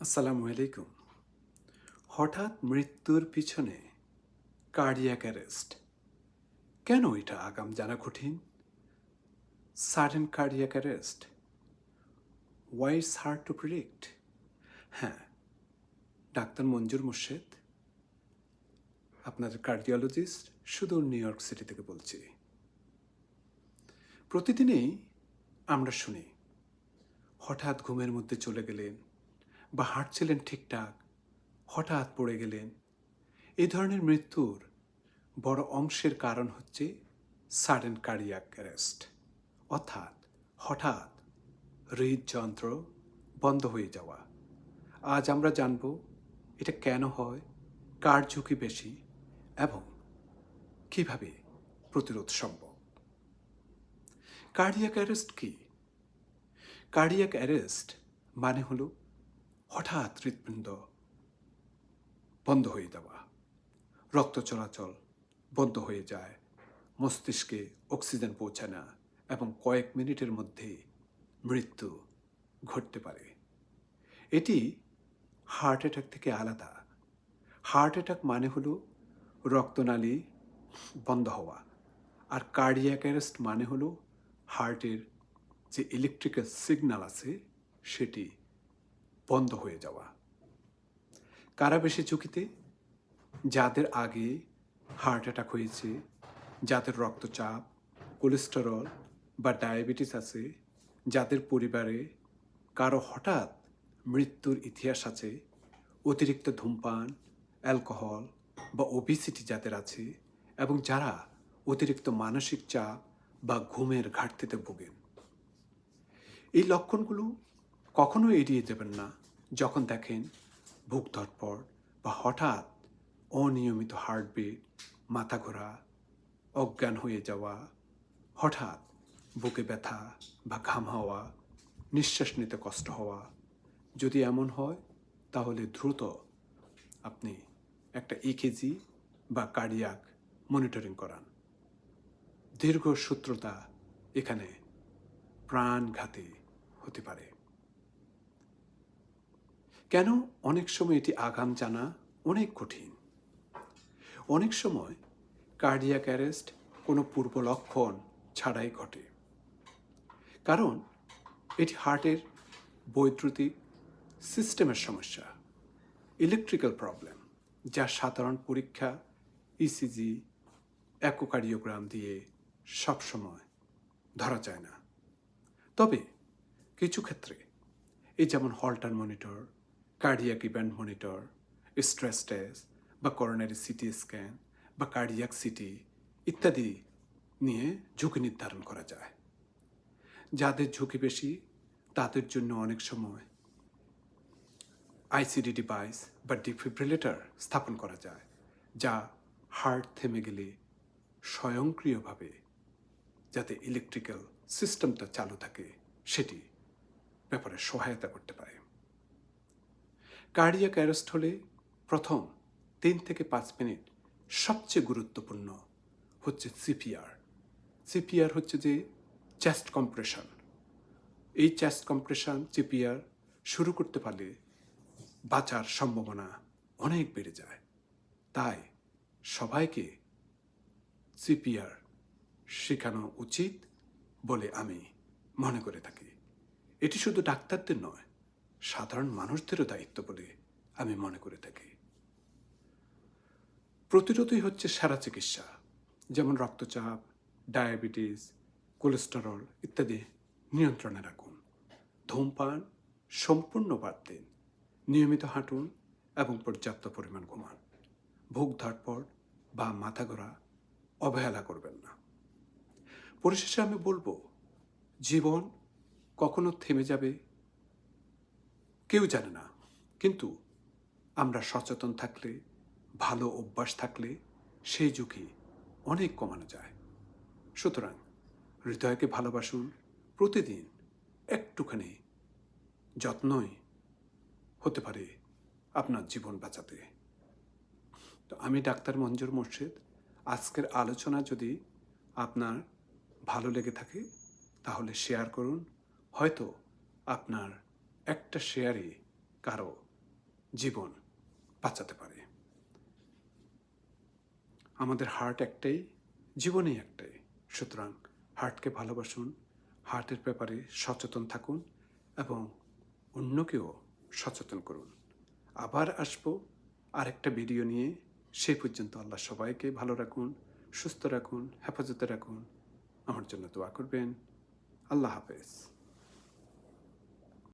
আসসালামু আলাইকুম। হঠাৎ মৃত্যুর পিছনে কার্ডিয়াক অ্যারেস্ট কেন এটা আগাম জানা কঠিন? Sudden cardiac arrest why it's hard to predict হ্যাঁ ডাক্তার মঞ্জুর মুর্শেদ আপনাদের কার্ডিওলজিস্ট সুদূর নিউ ইয়র্ক সিটি থেকে বলছি। প্রতিদিনেই আমরা শুনি, হঠাৎ ঘুমের মধ্যে চলে গেলেন বা হাঁটছিলেন ঠিকঠাক, হঠাৎ পড়ে গেলেন। এ ধরনের মৃত্যুর বড় অংশের কারণ হচ্ছে সাডেন কার্ডিয়াক অ্যারেস্ট। অর্থাৎ হঠাৎ হৃদযন্ত্র বন্ধ হয়ে যাওয়া। আজ আমরা জানব এটা কেন হয়, কার ঝুঁকি বেশি এবং কীভাবে প্রতিরোধ সম্ভব। কার্ডিয়াক অ্যারেস্ট কি? কার্ডিয়াক অ্যারেস্ট মানে হলো হঠাৎ হৃৎপিণ্ড বন্ধ হয়ে যাওয়া। রক্ত চলাচল বন্ধ হয়ে যায়। মস্তিষ্কে অক্সিজেন পৌঁছায় না এবং কয়েক মিনিটের মধ্যে মৃত্যু ঘটতে পারে। এটি হার্ট অ্যাটাক থেকে আলাদা। হার্ট অ্যাটাক মানে হলো রক্তনালী বন্ধ হওয়া। আর কার্ডিয়াক অ্যারেস্ট মানে হলো হার্টের যে ইলেকট্রিক্যাল সিগন্যাল আছে সেটি বন্ধ হয়ে যাওয়া। কারা বেশি ঝুঁকিতে? যাদের আগে হার্ট অ্যাটাক হয়েছে, যাদের রক্তচাপ কোলেস্টেরল বা ডায়াবেটিস আছে, যাদের পরিবারে কারও হঠাৎ মৃত্যুর ইতিহাস আছে, অতিরিক্ত ধূমপান অ্যালকোহল বা ওবিসিটি যাদের আছে এবং যারা অতিরিক্ত মানসিক চাপ বা ঘুমের ঘাটতিতে ভোগেন। এই লক্ষণগুলো কখনো এড়িয়ে যাবেন না যখন দেখেন বুক ধরপড় বা হঠাৎ অনিয়মিত হার্টবিট, মাথা ঘোরা, অজ্ঞান হয়ে যাওয়া, হঠাৎ বুকে ব্যথা বা ঘাম হওয়া, নিঃশ্বাস নিতে কষ্ট হওয়া। যদি এমন হয়, তাহলে দ্রুত আপনি একটা ইকেজি বা কার্ডিয়াক মনিটরিং করান। দীর্ঘ সূত্রতা এখানে প্রাণঘাতী হতে পারে। কেন অনেক সময় এটি আগাম জানা অনেক কঠিন? অনেক সময় কার্ডিয়াক অ্যারেস্ট কোনো পূর্ব লক্ষণ ছাড়াই ঘটে। কারণ এটি হার্টের বৈদ্যুতিক সিস্টেমের সমস্যা ইলেকট্রিক্যাল প্রবলেম যা সাধারণ পরীক্ষা ইসিজি অ্যাকোকার্ডিওগ্রাম দিয়ে সবসময় ধরা যায় না। তবে কিছু ক্ষেত্রে, এই যেমন Holter monitor cardiac event monitor stress test বা করোনারি সিটি স্ক্যান বা কার্ডিয়াক সিটি ইত্যাদি নিয়ে ঝুঁকি নির্ধারণ করা যায়। যাদের ঝুঁকি বেশি, তাদের জন্য অনেক সময় আইসিডি ডিভাইস বা ডিফিব্রিলেটর স্থাপন করা যায়, যা হার্ট থেমে গেলে স্বয়ংক্রিয়ভাবে যাতে ইলেকট্রিক্যাল সিস্টেমটা চালু থাকে, সেটি ব্যাপারে সহায়তা করতে পারে। কার্ডিয়াক অ্যারেস্ট হলে প্রথম তিন থেকে পাঁচ মিনিট সবচেয়ে গুরুত্বপূর্ণ হচ্ছে সিপিআর। সিপিআর হচ্ছে যে চেস্ট কম্প্রেশন। এই চেস্ট কম্প্রেশন সিপিআর শুরু করতে পারলে বাঁচার সম্ভাবনা অনেক বেড়ে যায়। তাই সবাইকে সিপিআর শেখানো উচিত বলে আমি মনে করে থাকি। এটি শুধু ডাক্তারদের নয় সাধারণ মানুষদেরও দায়িত্ব বলে আমি মনে করে থাকি। প্রতিরোধই হচ্ছে সেরা চিকিৎসা, যেমন রক্তচাপ, ডায়াবেটিস, কোলেস্টেরল ইত্যাদি নিয়ন্ত্রণে রাখুন। ধূমপান সম্পূর্ণ বাদ দিন। নিয়মিত হাঁটুন এবং পর্যাপ্ত পরিমাণ ঘুমান। ভোগ ধরপড় বা মাথা ঘোরা অবহেলা করবেন না। পরিশেষে আমি বলব, জীবন কখনো থেমে যাবে কেউ জানে না। কিন্তু আমরা সচেতন থাকলে, ভালো অভ্যাস থাকলে সেই ঝুঁকি অনেক কমানো যায়। সুতরাং হৃদয়কে ভালোবাসুন, প্রতিদিন একটুখানি যত্নই হতে পারে আপনার জীবন বাঁচাতে। তো আমি ডাক্তার মঞ্জুর মোর্শেদ। আজকের আলোচনা যদি আপনার ভালো লেগে থাকে, তাহলে শেয়ার করুন। হয়তো আপনার একটা শেয়ারই কারও জীবন বাঁচাতে পারে। আমাদের হার্ট একটাই, জীবনই একটাই। সুতরাং হার্টকে ভালোবাসুন হার্টের ব্যাপারে সচেতন থাকুন এবং অন্যকেও সচেতন করুন। আবার আসব আরেকটা ভিডিও নিয়ে। সেই পর্যন্ত আল্লাহ সবাইকে ভালো রাখুন, সুস্থ রাখুন, হেফাজতে রাখুন। আমার জন্য দোয়া করবেন। আল্লাহ হাফেজ।